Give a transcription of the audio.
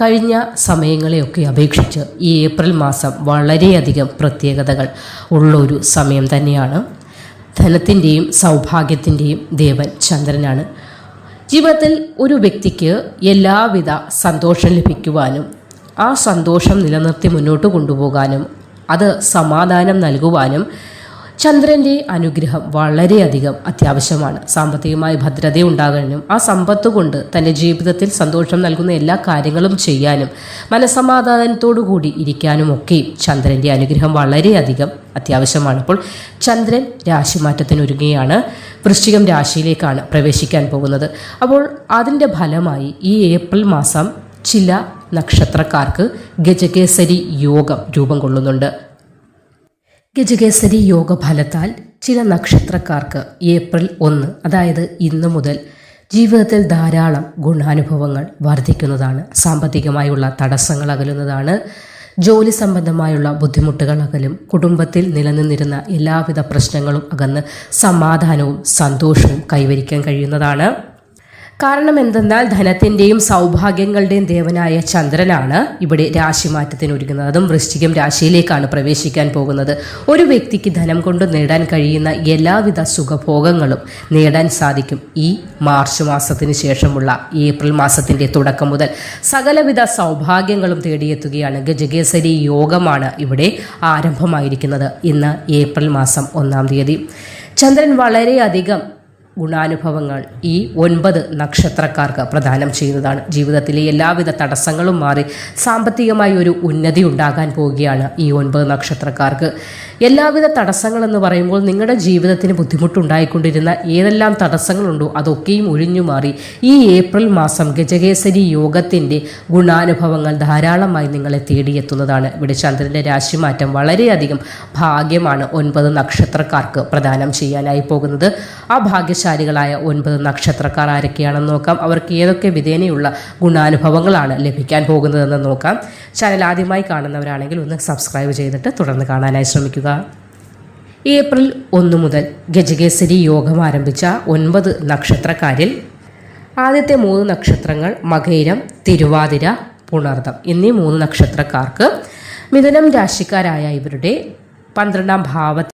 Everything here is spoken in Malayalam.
കഴിഞ്ഞ സമയങ്ങളെയൊക്കെ അപേക്ഷിച്ച് ഈ ഏപ്രിൽ മാസം വളരെയധികം പ്രത്യേകതകൾ ഉള്ള ഒരു സമയം തന്നെയാണ്. ധനത്തിന്റെയും സൗഭാഗ്യത്തിന്റെയും ദേവൻ ചന്ദ്രനാണ്. ജീവിതത്തിൽ ഒരു വ്യക്തിക്ക് എല്ലാവിധ സന്തോഷം ലഭിക്കുവാനും ആ സന്തോഷം നിലനിർത്തി മുന്നോട്ട് കൊണ്ടുപോകാനും അത് സമാധാനം നൽകുവാനും ചന്ദ്രന്റെ അനുഗ്രഹം വളരെയധികം അത്യാവശ്യമാണ്. സാമ്പത്തികമായ ഭദ്രത ഉണ്ടാകാനും ആ സമ്പത്ത് കൊണ്ട് തന്റെ ജീവിതത്തിൽ സന്തോഷം നൽകുന്ന എല്ലാ കാര്യങ്ങളും ചെയ്യാനും മനസമാധാനത്തോടു കൂടി ഇരിക്കാനും ഒക്കെയും ചന്ദ്രന്റെ അനുഗ്രഹം വളരെയധികം അത്യാവശ്യമാണ്. അപ്പോൾ ചന്ദ്രൻ രാശിമാറ്റത്തിനൊരുങ്ങുകയാണ്. വൃശ്ചികം രാശിയിലേക്കാണ് പ്രവേശിക്കാൻ പോകുന്നത്. അപ്പോൾ അതിന്റെ ഫലമായി ഈ ഏപ്രിൽ മാസം ചില നക്ഷത്രക്കാർക്ക് ഗജകേസരി യോഗം രൂപം കൊള്ളുന്നുണ്ട്. ഗജകേസരി യോഗഫലത്താൽ ചില നക്ഷത്രക്കാർക്ക് ഏപ്രിൽ ഒന്ന് അതായത് ഇന്ന് മുതൽ ജീവിതത്തിൽ ധാരാളം ഗുണാനുഭവങ്ങൾ വർദ്ധിക്കുന്നതാണ് സാമ്പത്തികമായുള്ള തടസ്സങ്ങൾ അകലുന്നതാണ്. ജോലി സംബന്ധമായുള്ള ബുദ്ധിമുട്ടുകൾ അകലും. കുടുംബത്തിൽ നിലനിന്നിരുന്ന എല്ലാവിധ പ്രശ്നങ്ങളും അകന്ന് സമാധാനവും സന്തോഷവും കൈവരിക്കാൻ കഴിയുന്നതാണ്. കാരണം എന്തെന്നാൽ ധനത്തിന്റെയും സൗഭാഗ്യങ്ങളുടെയും ദേവനായ ചന്ദ്രനാണ് ഇവിടെ രാശിമാറ്റത്തിന് ഒരുങ്ങുന്നത്. അതും വൃശ്ചികം രാശിയിലേക്കാണ് പ്രവേശിക്കാൻ പോകുന്നത്. ഒരു വ്യക്തിക്ക് ധനം കൊണ്ട് നേടാൻ കഴിയുന്ന എല്ലാവിധ സുഖഭോഗങ്ങളും നേടാൻ സാധിക്കും ഈ മാർച്ച് മാസത്തിന് ശേഷമുള്ള ഏപ്രിൽ മാസത്തിന്റെ തുടക്കം മുതൽ. സകലവിധ സൗഭാഗ്യങ്ങളും തേടിയെത്തുകയാണ്. ഗജകേസരി യോഗമാണ് ഇവിടെ ആരംഭമായിരിക്കുന്നത് ഇന്ന് ഏപ്രിൽ മാസം ഒന്നാം തീയതി. ചന്ദ്രൻ വളരെയധികം ഗുണാനുഭവങ്ങൾ ഈ ഒൻപത് നക്ഷത്രക്കാർക്ക് പ്രദാനം ചെയ്യുന്നതാണ്. ജീവിതത്തിലെ എല്ലാവിധ തടസ്സങ്ങളും മാറി സാമ്പത്തികമായി ഒരു ഉന്നതി ഉണ്ടാകാൻ പോവുകയാണ് ഈ ഒൻപത് നക്ഷത്രക്കാർക്ക്. എല്ലാവിധ തടസ്സങ്ങൾ എന്ന് പറയുമ്പോൾ നിങ്ങളുടെ ജീവിതത്തിന് ബുദ്ധിമുട്ടുണ്ടായിക്കൊണ്ടിരുന്ന ഏതെല്ലാം തടസ്സങ്ങളുണ്ടോ അതൊക്കെയും ഒഴിഞ്ഞു മാറി. ഈ ഏപ്രിൽ മാസം ഗജകേസരി യോഗത്തിന്റെ ഗുണാനുഭവങ്ങൾ ധാരാളമായി നിങ്ങളെ തേടിയെത്തുന്നതാണ്. ഇവിടെ ചന്ദ്രന്റെ രാശിമാറ്റം വളരെയധികം ഭാഗ്യമാണ് ഒൻപത് നക്ഷത്രക്കാർക്ക് പ്രദാനം ചെയ്യാനായി പോകുന്നത്. ആ ഭാഗ്യശാലികളായ ഒൻപത് നക്ഷത്രക്കാർ ആരൊക്കെയാണെന്ന് നോക്കാം. അവർക്ക് ഏതൊക്കെ വിധേനയുള്ള ഗുണാനുഭവങ്ങളാണ് ലഭിക്കാൻ പോകുന്നതെന്ന് നോക്കാം. ചാനൽ ആദ്യമായി കാണുന്നവരാണെങ്കിൽ ഒന്ന് സബ്സ്ക്രൈബ് ചെയ്തിട്ട് തുടർന്ന് കാണാനായി ശ്രമിക്കുക. ഏപ്രിൽ ഒന്ന് മുതൽ ഗജകേസരി യോഗം ആരംഭിച്ച ഒൻപത് നക്ഷത്രക്കാരിൽ ആദ്യത്തെ മൂന്ന് നക്ഷത്രങ്ങൾ മകൈരം തിരുവാതിര പുണർദം എന്നീ മൂന്ന് നക്ഷത്രക്കാർക്ക് മിഥുനം രാശിക്കാരായ ഇവരുടെ പന്ത്രണ്ടാം ഭാവ